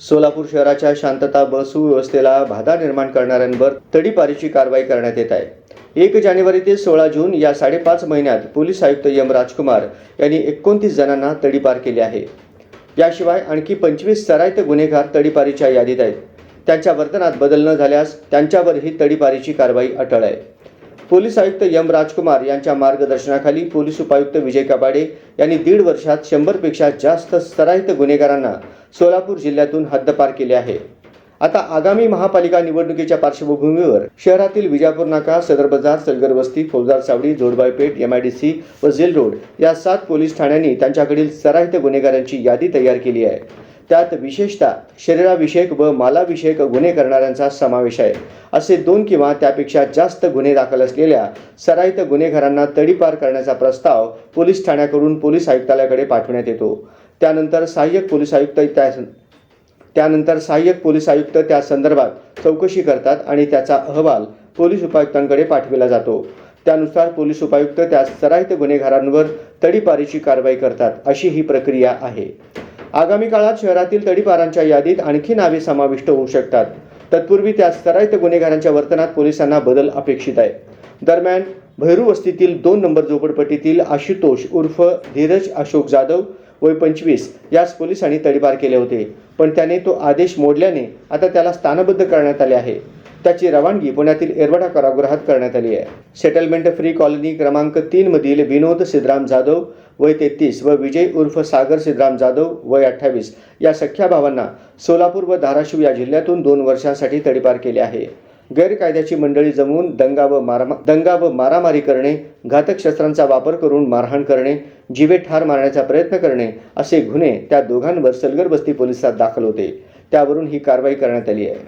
सोलापूर शहराच्या शांतता व सुव्यवस्थेला बाधा निर्माण करणाऱ्यांवर तडीपारीची कारवाई करण्यात येत आहे. एक जानेवारी ते सोळा जून या साडेपाच महिन्यात पोलीस आयुक्त यम राजकुमार यांनी एकोणतीस जणांना तडीपार केले आहे. याशिवाय आणखी पंचवीस सराईत गुन्हेगार तडीपारीच्या यादीत आहेत. त्यांच्या वर्तनात बदल न झाल्यास त्यांच्यावरही तडीपारीची कारवाई अटळ आहे. पोलीस आयुक्त यम राजकुमार यांच्या मार्गदर्शनाखाली पोलीस उपायुक्त विजय कबाडे यांनी दीड वर्षात शंभरपेक्षा जास्त सराईत गुन्हेगारांना सोलापूर जिल्ह्यातून हद्दपार केले आहे. आता आगामी महापालिका निवडणुकीच्या पार्श्वभूमीवर शहरातील विजापूर नाका सदर बाजार सलगर वस्ती फौजदार सावडी जोडबाईपेठ एमआयडीसी व जेल रोड या सात पोलीस ठाण्यांनी त्यांच्याकडील सराहित गुन्हेगारांची यादी तयार केली आहे. त्यात विशेषतः शरीराविषयक व मालाविषयक गुन्हे करणाऱ्यांचा समावेश आहे. असे दोन किंवा त्यापेक्षा जास्त गुन्हे दाखल असलेल्या सराईत गुन्हेगारांना तडीपार करण्याचा प्रस्ताव पोलीस ठाण्याकडून पोलीस आयुक्तालयाकडे पाठवण्यात येतो. त्यानंतर सहाय्यक पोलीस आयुक्त त्या त्यानंतर सहाय्यक पोलीस आयुक्त त्या संदर्भात चौकशी करतात आणि त्याचा अहवाल पोलीस उपायुक्तांकडे पाठविला जातो. त्यानुसार पोलीस उपायुक्त त्या सराईत गुन्हेगारांवर तडीपारीची कारवाई करतात अशी ही प्रक्रिया आहे. आगामी काळात शहरातील तडीपारांच्या यादीत आणखी नावे समाविष्ट होऊ शकतात. तत्पूर्वी त्या स्तरायत गुन्हेगारांच्या वर्तनात पोलिसांना बदल अपेक्षित आहे. दरम्यान भैरू वस्तीतील दोन नंबर झोपडपट्टीतील आशुतोष उर्फ धीरज अशोक जाधव वय पंचवीस यास पोलिसांनी तडीपार केले होते. पण त्याने तो आदेश मोडल्याने आता त्याला स्थानबद्ध करण्यात आले आहे. त्याची रवानगी पुण्यातील एरवडा कारागृहात करण्यात आली आहे. सेटलमेंट फ्री कॉलनी क्रमांक तीन मधील विनोद सिद्धराम जाधव वय तेहतीस व विजय उर्फ सागर सिद्धराम जाधव वय अठ्ठावीस या सख्या भावांना सोलापूर व धाराशिव या जिल्ह्यातून दोन वर्षांसाठी तडीपार केले आहे. गैरकायद्याची मंडळी जमवून दंगा व मारामा दंगा व मारामारी करणे घातक शस्त्रांचा वापर करून मारहाण करणे जीवे ठार मारण्याचा प्रयत्न करणे असे गुन्हे त्या दोघांवर सलगर बस्ती पोलिसात दाखल होते. त्यावरून ही कारवाई करण्यात आली आहे.